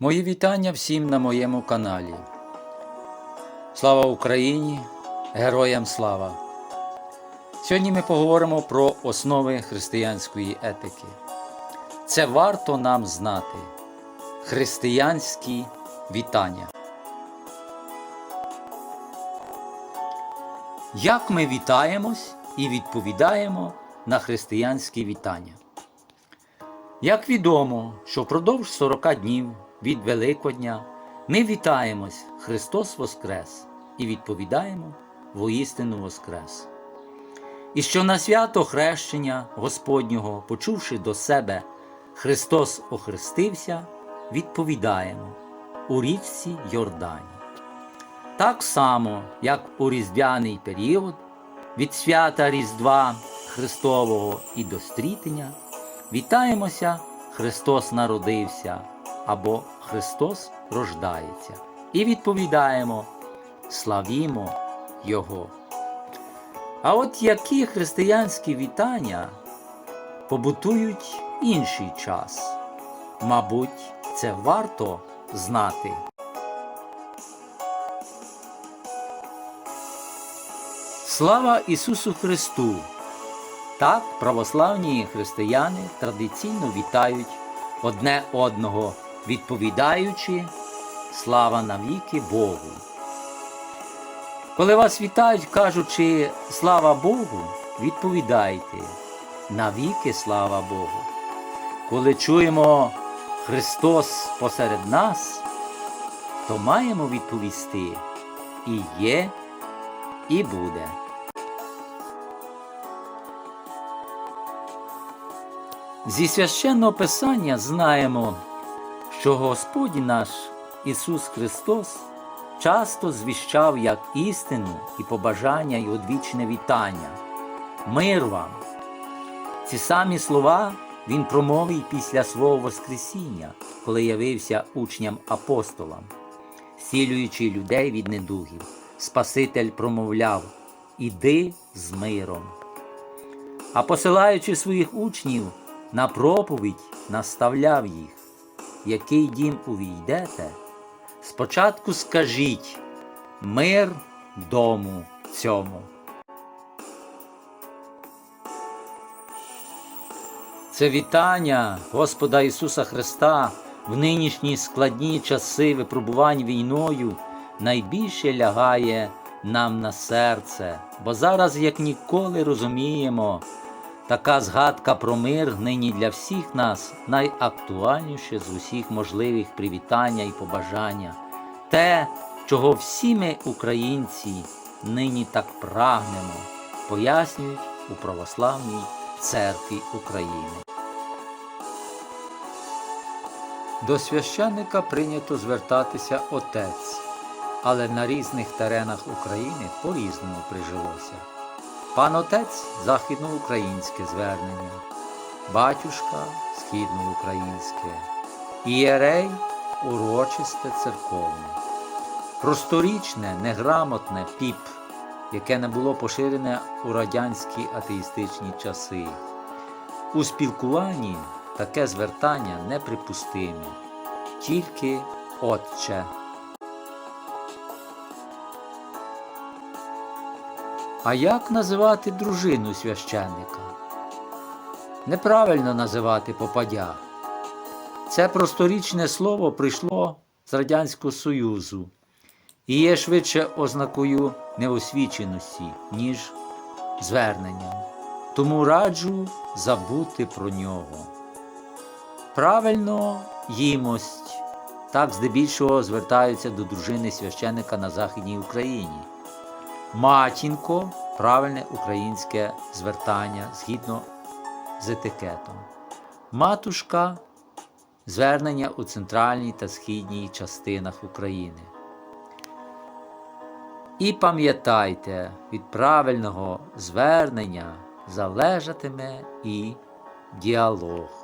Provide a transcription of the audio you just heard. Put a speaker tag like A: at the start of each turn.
A: Мої вітання всім на моєму каналі. Слава Україні! Героям слава! Сьогодні ми поговоримо про основи християнської етики. Це варто нам знати. Християнські вітання. Як ми вітаємось і відповідаємо на християнські вітання? Як відомо, що впродовж 40 днів від Великодня ми вітаємось Христос Воскрес і відповідаємо воістину Воскрес. І що на свято хрещення Господнього, почувши до себе Христос охрестився, відповідаємо у річці Йордані. Так само, як у різдвяний період від свята Різдва Христового і до стрітення, вітаємося Христос народився або Христос рождається. І відповідаємо Славімо Його. А от які християнські вітання побутують інший час? Мабуть, це варто знати. Слава Ісусу Христу! Так православні християни традиційно вітають одне одного, відповідаючи слава навіки Богу. Коли вас вітають, кажучи слава Богу, відповідайте навіки слава Богу. Коли чуємо Христос посеред нас, то маємо відповісти і є, і буде. Зі священного Писання знаємо, що Господь наш Ісус Христос часто звіщав як істину і побажання і одвічне вітання. Мир вам! Ці самі слова Він промовив після свого Воскресіння, коли явився учням апостолам, зцілюючи людей від недугів. Спаситель промовляв Іди з миром. А посилаючи своїх учнів на проповідь, наставляв їх, який дім увійдете, спочатку скажіть мир дому цьому. Це вітання Господа Ісуса Христа в нинішні складні часи випробувань війною найбільше лягає нам на серце, бо зараз, як ніколи, розуміємо, така згадка про мир нині для всіх нас найактуальніше з усіх можливих привітання і побажання, те, чого всі ми, українці, нині так прагнемо, пояснюють у Православній церкві України. До священника прийнято звертатися отець, але на різних теренах України по-різному прижилося. Пан отець західноукраїнське звернення, батюшка східноукраїнське, ієрей урочисте церковне, просторічне, неграмотне піп, яке не було поширене у радянські атеїстичні часи. У спілкуванні таке звертання неприпустиме, тільки Отче. А як називати дружину священника? Неправильно називати попадя. Це просторічне слово прийшло з Радянського Союзу і є швидше ознакою неосвіченості, ніж зверненням. Тому раджу забути про нього. Правильно їмость. Так здебільшого звертаються до дружини священика на Західній Україні. Матінко правильне українське звертання згідно з етикетом. Матушка звернення у центральній та східній частинах України. І пам'ятайте, від правильного звернення залежатиме і діалог.